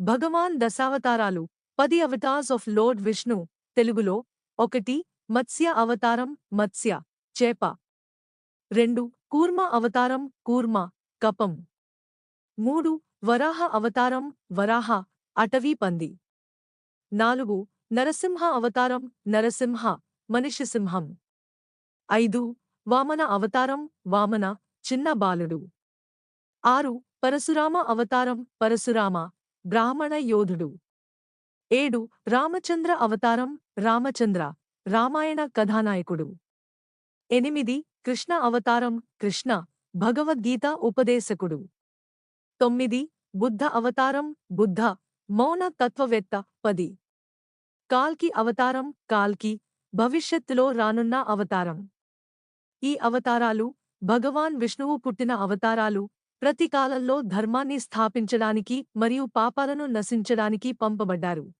భగవాన్ దశావతారాలు. పది avatars of లోర్డ్ Vishnu. తెలుగులో ఒకటి మత్స్య అవతారం మత్స్య చేప. రెండు కూర్మ అవతారం కూర్మ కపం. మూడు వరాహ అవతారం వరాహ అటవీ పంది. నాలుగు నరసింహ అవతారం నరసింహ మనిషిసింహం. ఐదు వామన అవతారం వామన చిన్న బాలుడు. ఆరు పరశురామ అవతారం పరశురామ బ్రాహ్మణ యోధుడు. ఏడు రామచంద్ర అవతారం రామచంద్ర రామాయణ కథానాయకుడు. ఎనిమిది కృష్ణ అవతారం కృష్ణ భగవద్గీత ఉపదేశకుడు. తొమ్మిది బుద్ధ అవతారం బుద్ధ మౌన తత్వవేత్త పది. కాల్కి అవతారం కాల్కి భవిష్యత్తులో రానున్న అవతారం. ఈ అవతారాలు భగవాన్ విష్ణువు పుట్టిన అవతారాలు ప్రతి కాలంలో ధర్మాన్ని స్థాపించడానికి మరియు పాపాలను నశించడానికి పంపబడ్డారు.